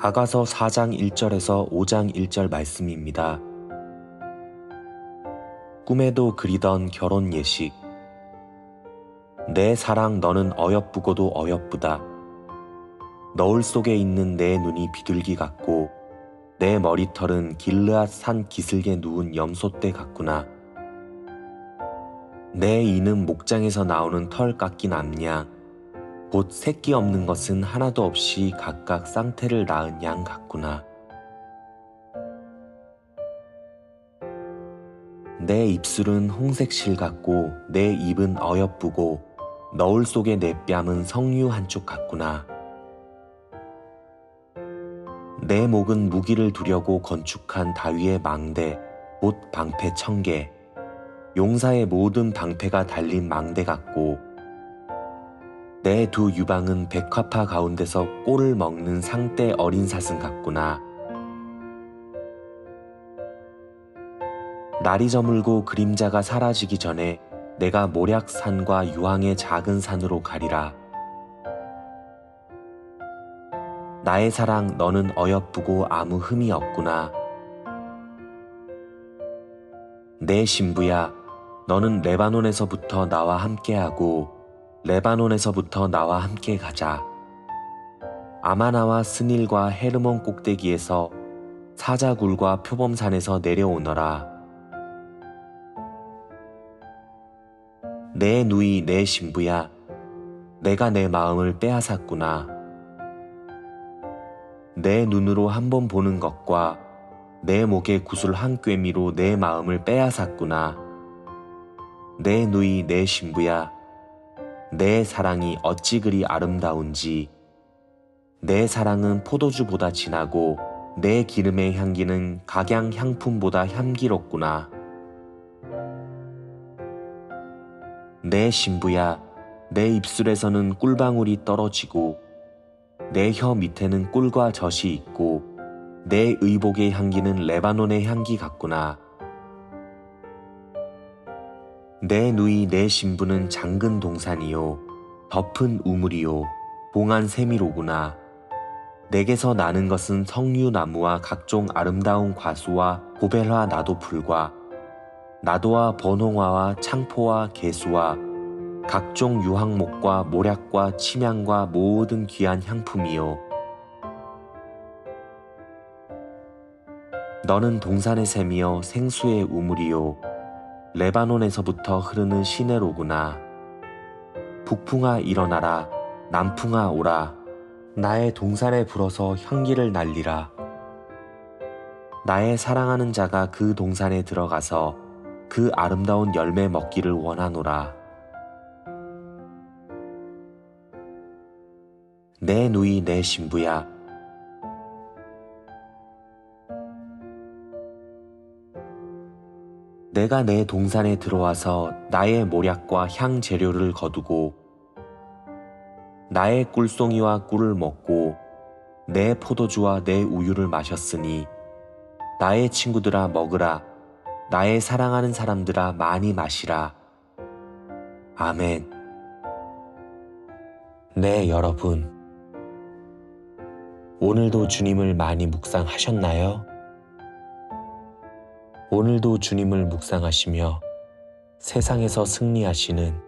아가서 4장 1절에서 5장 1절 말씀입니다. 꿈에도 그리던 결혼 예식. 내 사랑 너는 어여쁘고도 어여쁘다. 너울 속에 있는 내 눈이 비둘기 같고 내 머리털은 길르앗 산 기슭에 누운 염소떼 같구나. 내 이는 목장에서 나오는 털 깎인 암양, 곧 새끼 없는 것은 하나도 없이 각각 쌍태를 낳은 양 같구나. 내 입술은 홍색 실 같고 내 입은 어여쁘고 너울 속의 내 뺨은 성류 한쪽 같구나. 내 목은 무기를 두려고 건축한 다위의 망대, 곧 방패 천 개, 용사의 모든 방패가 달린 망대 같고, 내 두 유방은 백화파 가운데서 꼴을 먹는 상대 어린 사슴 같구나. 날이 저물고 그림자가 사라지기 전에 내가 모략산과 유황의 작은 산으로 가리라. 나의 사랑 너는 어여쁘고 아무 흠이 없구나. 내 신부야, 너는 레바논에서부터 나와 함께하고 레바논에서부터 나와 함께 가자. 아마나와 스닐과 헤르몬 꼭대기에서 사자굴과 표범산에서 내려오너라. 내 누이 내 신부야, 내가 내 마음을 빼앗았구나. 내 눈으로 한 번 보는 것과 내 목에 구슬 한 꿰미로 내 마음을 빼앗았구나. 내 누이 내 신부야, 내 사랑이 어찌 그리 아름다운지. 내 사랑은 포도주보다 진하고 내 기름의 향기는 각양 향품보다 향기롭구나. 내 신부야, 내 입술에서는 꿀방울이 떨어지고 내 혀 밑에는 꿀과 젖이 있고 내 의복의 향기는 레바논의 향기 같구나. 내 누이 내 신부는 장근 동산이요 덮은 우물이요 봉한 세미로구나. 내게서 나는 것은 석류나무와 각종 아름다운 과수와 고벨화 나도풀과 나도와 번홍화와 창포와 개수와 각종 유황목과 모략과 침향과 모든 귀한 향품이요. 너는 동산의 샘이여 생수의 우물이요. 레바논에서부터 흐르는 시내로구나. 북풍아 일어나라. 남풍아 오라. 나의 동산에 불어서 향기를 날리라. 나의 사랑하는 자가 그 동산에 들어가서 그 아름다운 열매 먹기를 원하노라. 내 누이 내 신부야. 내가 내 동산에 들어와서 나의 모략과 향 재료를 거두고 나의 꿀송이와 꿀을 먹고 내 포도주와 내 우유를 마셨으니 나의 친구들아 먹으라 나의 사랑하는 사람들아 많이 마시라. 아멘. 네 여러분. 오늘도 주님을 많이 묵상하셨나요? 오늘도 주님을 묵상하시며 세상에서 승리하시는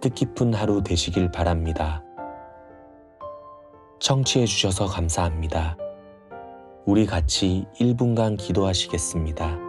뜻깊은 하루 되시길 바랍니다. 청취해 주셔서 감사합니다. 우리 같이 1분간 기도하시겠습니다.